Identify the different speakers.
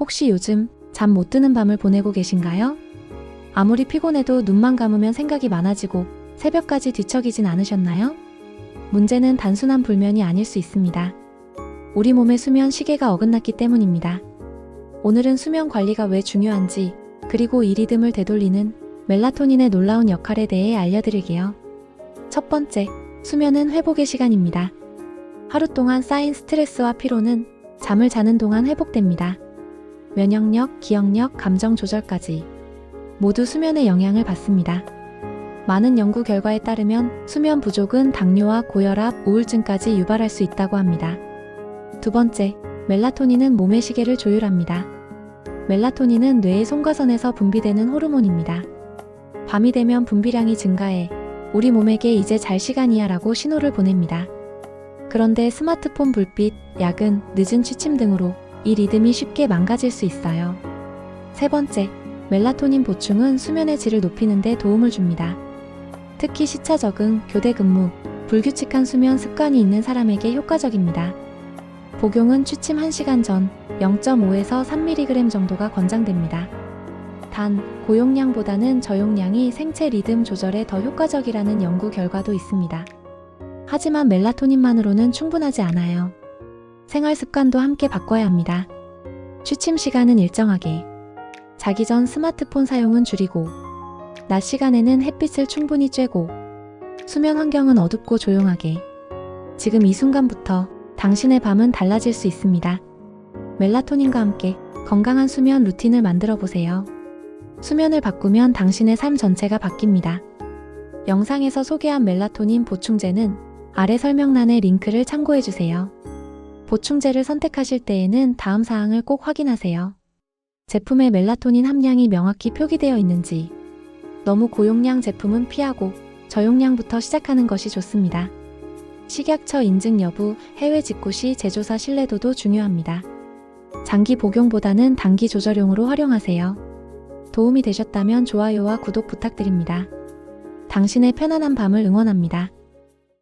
Speaker 1: 혹시 요즘 잠 못 드는 밤을 보내고 계신가요? 아무리 피곤해도 눈만 감으면 생각이 많아지고 새벽까지 뒤척이진 않으셨나요? 문제는 단순한 불면이 아닐 수 있습니다. 우리 몸의 수면 시계가 어긋났기 때문입니다. 오늘은 수면 관리가 왜 중요한지, 그리고 이 리듬을 되돌리는 멜라토닌의 놀라운 역할에 대해 알려드릴게요. 첫 번째, 수면은 회복의 시간입니다. 하루 동안 쌓인 스트레스와 피로는 잠을 자는 동안 회복됩니다. 면역력, 기억력, 감정 조절까지 모두 수면의 영향을 받습니다. 많은 연구 결과에 따르면 수면 부족은 당뇨와 고혈압, 우울증까지 유발할 수 있다고 합니다. 두 번째, 멜라토닌은 몸의 시계를 조율합니다. 멜라토닌은 뇌의 송과선에서 분비되는 호르몬입니다. 밤이 되면 분비량이 증가해 우리 몸에게 이제 잘 시간이야 라고 신호를 보냅니다. 그런데 스마트폰 불빛, 야근, 늦은 취침 등으로 이 리듬이 쉽게 망가질 수 있어요. 세 번째, 멜라토닌 보충은 수면의 질을 높이는 데 도움을 줍니다. 특히 시차 적응, 교대 근무, 불규칙한 수면 습관이 있는 사람에게 효과적입니다. 복용은 취침 1시간 전 0.5에서 3mg 정도가 권장됩니다. 단, 고용량보다는 저용량이 생체 리듬 조절에 더 효과적이라는 연구 결과도 있습니다. 하지만 멜라토닌만으로는 충분하지 않아요. 생활 습관도 함께 바꿔야 합니다. 취침 시간은 일정하게, 자기 전 스마트폰 사용은 줄이고, 낮 시간에는 햇빛을 충분히 쬐고, 수면 환경은 어둡고 조용하게. 지금 이 순간부터 당신의 밤은 달라질 수 있습니다. 멜라토닌과 함께 건강한 수면 루틴을 만들어 보세요. 수면을 바꾸면 당신의 삶 전체가 바뀝니다. 영상에서 소개한 멜라토닌 보충제는 아래 설명란의 링크를 참고해 주세요. 보충제를 선택하실 때에는 다음 사항을 꼭 확인하세요. 제품의 멜라토닌 함량이 명확히 표기되어 있는지, 너무 고용량 제품은 피하고 저용량부터 시작하는 것이 좋습니다. 식약처 인증 여부, 해외 직구 시 제조사 신뢰도도 중요합니다. 장기 복용보다는 단기 조절용으로 활용하세요. 도움이 되셨다면 좋아요와 구독 부탁드립니다. 당신의 편안한 밤을 응원합니다.